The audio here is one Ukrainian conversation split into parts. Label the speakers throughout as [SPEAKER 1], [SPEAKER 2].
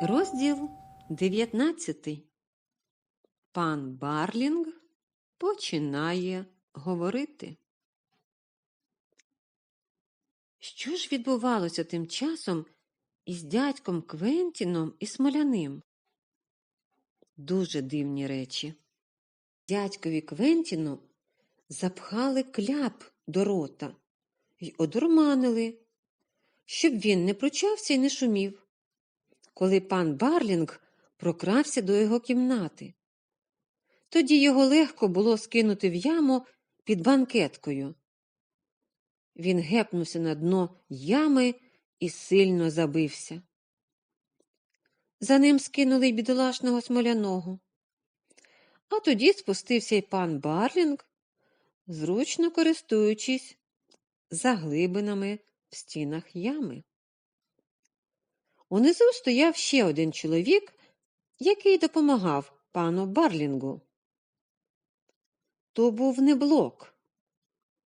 [SPEAKER 1] Розділ 19. Пан Барлінг починає говорити. Що ж відбувалося тим часом із дядьком Квентіном і Смоляним? Дуже дивні речі. Дядькові Квентіну запхали кляп до рота й одурманили, щоб він не пручався і не шумів коли пан Барлінг прокрався до його кімнати. Тоді його легко було скинути в яму під банкеткою. Він гепнувся на дно ями і сильно забився. За ним скинули й бідолашного смоляного. А тоді спустився й пан Барлінг, зручно користуючись заглибинами в стінах ями. Унизу стояв ще один чоловік, який допомагав пану Барлінгу. То був не блок,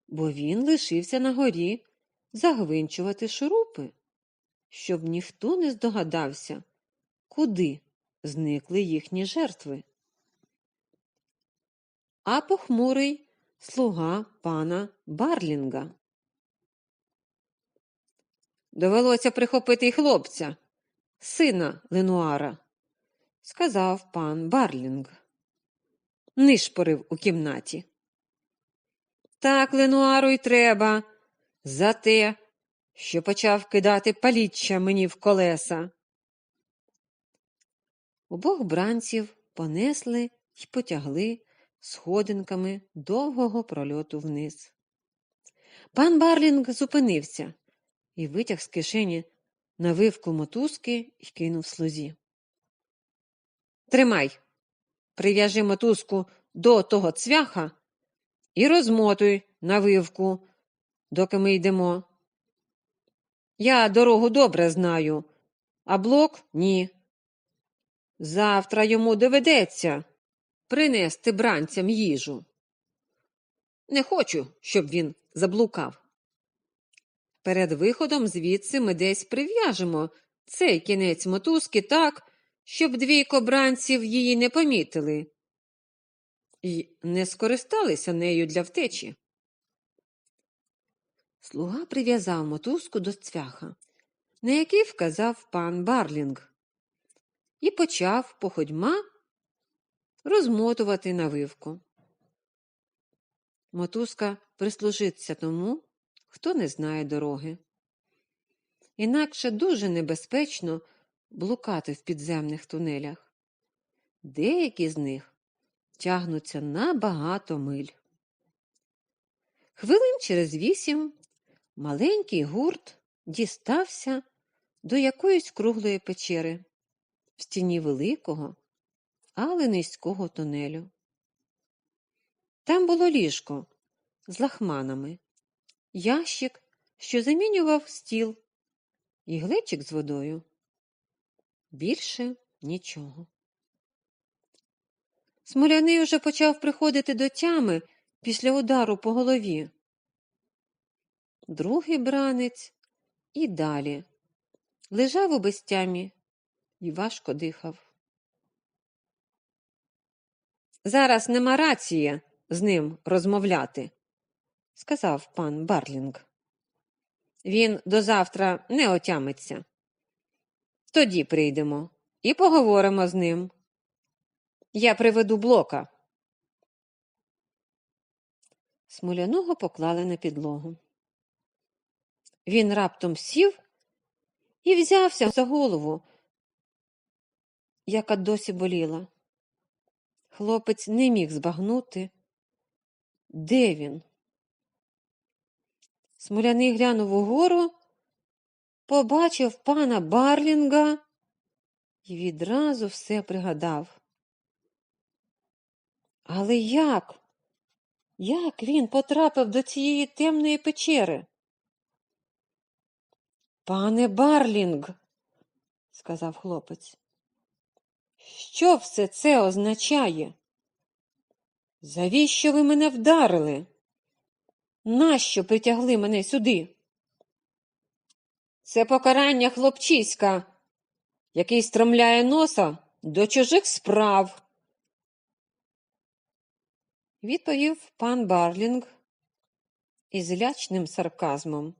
[SPEAKER 1] бо він лишився на горі загвинчувати шурупи, щоб ніхто не здогадався, куди зникли їхні жертви. А похмурий слуга пана Барлінга. Довелося прихопити й хлопця сина Ленуара, сказав пан Барлінг. Нишпорив у кімнаті. Так Ленуару й треба за те, що почав кидати паліччя мені в колеса. Обох бранців понесли й потягли сходинками довгого прольоту вниз. Пан Барлінг зупинився і витяг з кишені навивку мотузки і кинув слузі. Тримай, прив'яжи мотузку до того цвяха і розмотуй навивку, доки ми йдемо. Я дорогу добре знаю, а блок ні. Завтра йому доведеться принести бранцям їжу. Не хочу, щоб він заблукав. Перед виходом звідси ми десь прив'яжемо цей кінець мотузки так, щоб двійко бранців її не помітили і не скористалися нею для втечі. Слуга прив'язав мотузку до цвяха, на який вказав пан Барлінг, і почав походьма розмотувати навивку. Мотузка прислужиться тому, хто не знає дороги. Інакше дуже небезпечно блукати в підземних тунелях. Деякі з них тягнуться на багато миль. Хвилин через вісім маленький гурт дістався до якоїсь круглої печери в стіні великого, але низького тунелю. Там було ліжко з лахманами, ящик, що замінював стіл, і глечик з водою. Більше нічого. Смоляний уже почав приходити до тями після удару по голові. Другий бранець і далі лежав у безтямі і важко дихав. Зараз нема рації з ним розмовляти, сказав пан Барлінг. Він до завтра не отямиться. Тоді прийдемо і поговоримо з ним. Я приведу блока. Смоляного поклали на підлогу. Він раптом сів і взявся за голову, яка досі боліла. Хлопець не міг збагнути, де він. Смоляний глянув угору, побачив пана Барлінга і відразу все пригадав. Але як? Як він потрапив до цієї темної печери? Пане Барлінг, сказав хлопець, що все це означає? Завіщо ви мене вдарили? Нащо притягли мене сюди? Це покарання хлопчиська, який стромляє носа до чужих справ. Відповів пан Барлінг із лячним сарказмом.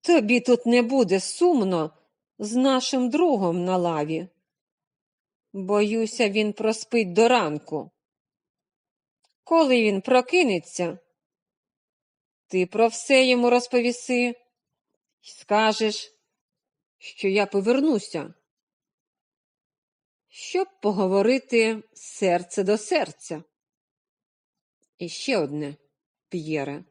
[SPEAKER 1] Тобі тут не буде сумно з нашим другом на лаві. Боюся, він проспить до ранку. Коли він прокинеться, ти про все йому розповіси й скажеш, що я повернуся, щоб поговорити серце до серця. І ще одне, П'єре.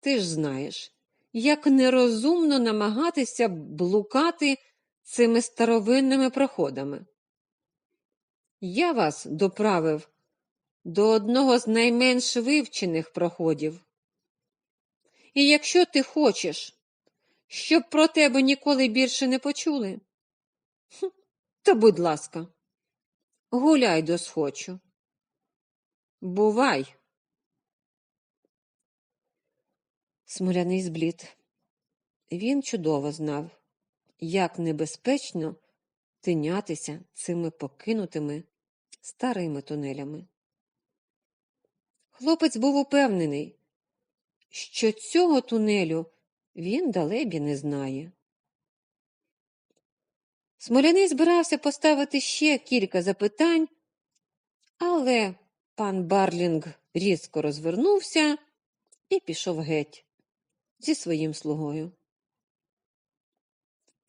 [SPEAKER 1] Ти ж знаєш, як нерозумно намагатися блукати цими старовинними проходами. Я вас доправив до одного з найменш вивчених проходів. І якщо ти хочеш, щоб про тебе ніколи більше не почули, то, будь ласка, гуляй до схочу. Бувай. Смоляний зблід. Він чудово знав, як небезпечно тинятися цими покинутими старими тунелями. Хлопець був упевнений, що цього тунелю він далебі не знає. Смоляний збирався поставити ще кілька запитань, але пан Барлінг різко розвернувся і пішов геть зі своїм слугою.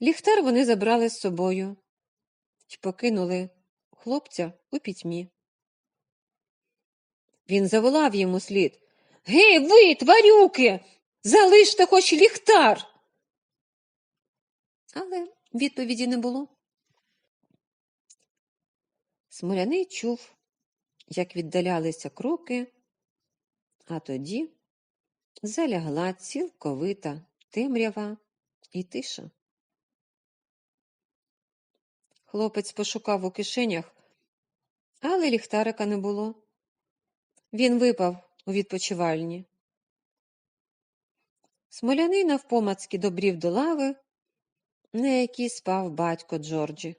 [SPEAKER 1] Ліхтар вони забрали з собою і покинули хлопця у пітьмі. Він заволав йому слід. Гей, ви, тварюки, залиште хоч ліхтар. Але відповіді не було. Смоляний чув, як віддалялися кроки, а тоді залягла цілковита темрява і тиша. Хлопець пошукав у кишенях, але ліхтарика не було. Він випав у відпочивальні. Смоляний навпомацьки добрів до лави, на якій спав батько Джорджі.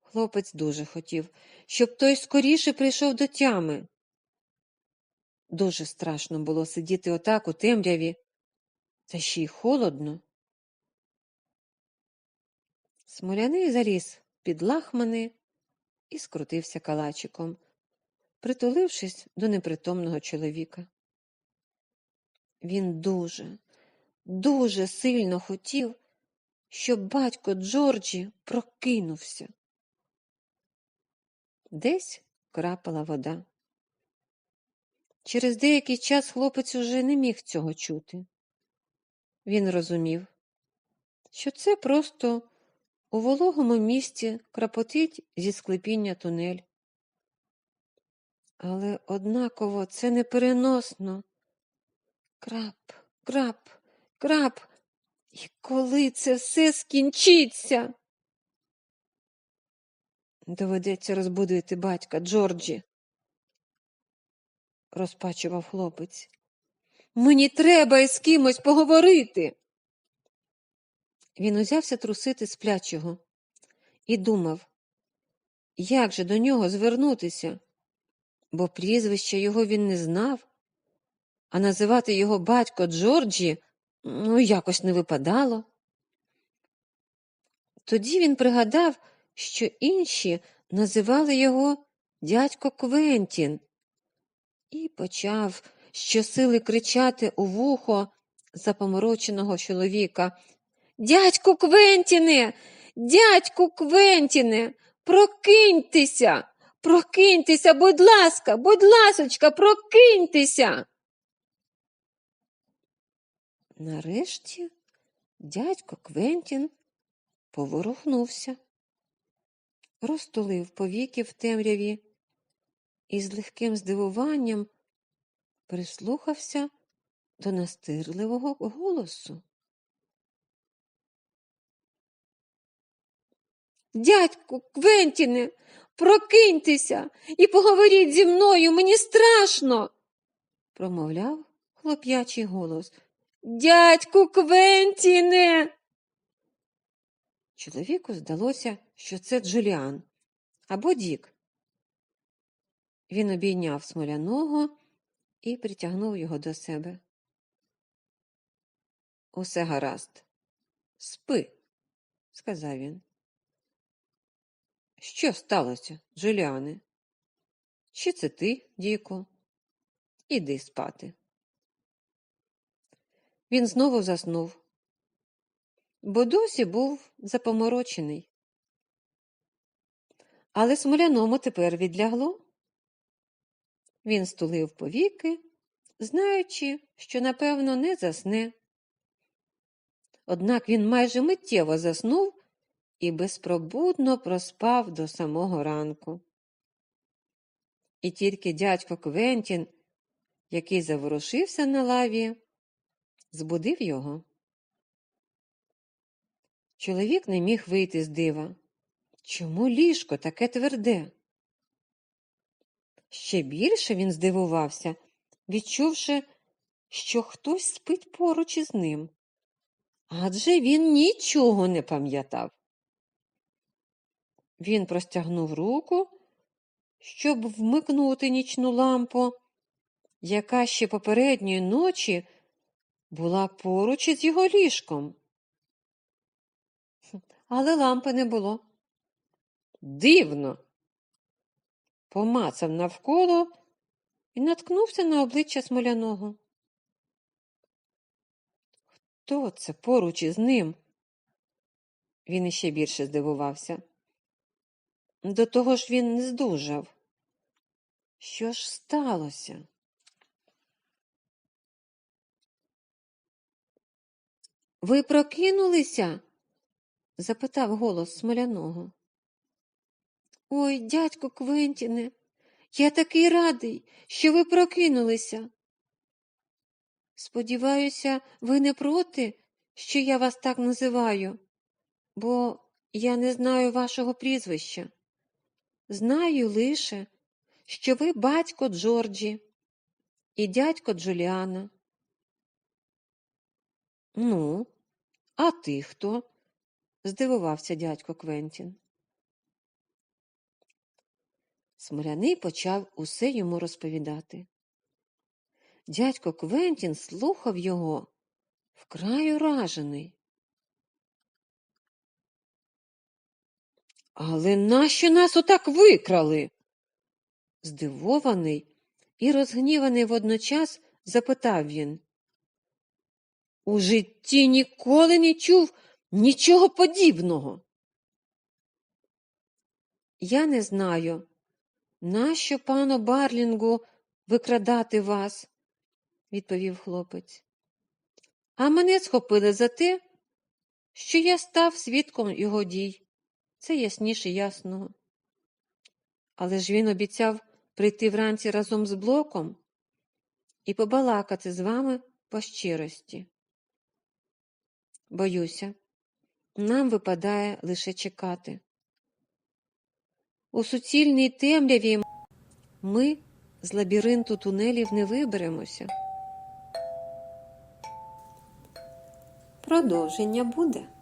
[SPEAKER 1] Хлопець дуже хотів, щоб той скоріше прийшов до тями. Дуже страшно було сидіти отак у темряві, та ще й холодно. Смоляний заліз під лахмани і скрутився калачиком, притулившись до непритомного чоловіка. Він дуже, дуже сильно хотів, щоб батько Джорджі прокинувся. Десь крапала вода. Через деякий час хлопець уже не міг цього чути. Він розумів, що це просто у вологому місці крапотить зі склепіння тунель. Але однаково це непереносно. Крап, крап, крап. І коли це все скінчиться? Доведеться розбудити батька Джорджі, розпачував хлопець. Мені треба із кимось поговорити. Він узявся трусити сплячого і думав, як же до нього звернутися, бо прізвища його він не знав, а називати його батько Джорджі ну, якось не випадало. Тоді він пригадав, що інші називали його дядько Квентін, і почав щосили кричати у вухо запомороченого чоловіка. Дядьку Квентіне, дядьку Квентіне, прокиньтеся, прокиньтеся, будь ласка, будь ласочка, прокиньтеся. Нарешті дядько Квентін поворухнувся, розтулив повіки в темряві і з легким здивуванням прислухався до настирливого голосу. Дядьку Квентіне, прокиньтеся і поговоріть зі мною, мені страшно, промовляв хлоп'ячий голос. Дядьку Квентіне. Чоловіку здалося, що це Джуліан або Дік. Він обійняв смоляного і притягнув його до себе. Усе гаразд. Спи, сказав він. Що сталося, Джуліане? Чи це ти, Діку? Іди спати. Він знову заснув, бо досі був запоморочений. Але смоляному тепер відлягло. Він стулив повіки, знаючи, що, напевно, не засне. Однак він майже миттєво заснув і безпробудно проспав до самого ранку. І тільки дядько Квентін, який заворушився на лаві, збудив його. Чоловік не міг вийти з дива. Чому ліжко таке тверде? Ще більше він здивувався, відчувши, що хтось спить поруч із ним. Адже він нічого не пам'ятав. Він простягнув руку, щоб вмикнути нічну лампу, яка ще попередньої ночі була поруч із його ліжком. Але лампи не було. Дивно. Помацав навколо і наткнувся на обличчя смоляного. Хто це поруч із ним? Він іще більше здивувався. До того ж він не здужав. Що ж сталося? Ви прокинулися? запитав голос смоляного. Ой, дядько Квентіне, я такий радий, що ви прокинулися. Сподіваюся, ви не проти, що я вас так називаю, бо я не знаю вашого прізвища. Знаю лише, що ви батько Джорджі і дядько Джуліана. Ну, а ти хто? здивувався дядько Квентін. Смоляний почав усе йому розповідати. Дядько Квентін слухав його вкрай уражений. Але нащо нас отак викрали? Здивований і розгніваний водночас запитав він. У житті ніколи не чув нічого подібного. Я не знаю, нащо пану Барлінгу викрадати вас, відповів хлопець. А мене схопили за те, що я став свідком його дій. Це ясніше ясного. Але ж він обіцяв прийти вранці разом з блоком і побалакати з вами по щирості. Боюся, нам випадає лише чекати. У суцільній темряві ми з лабіринту тунелів не виберемося. Продовження буде.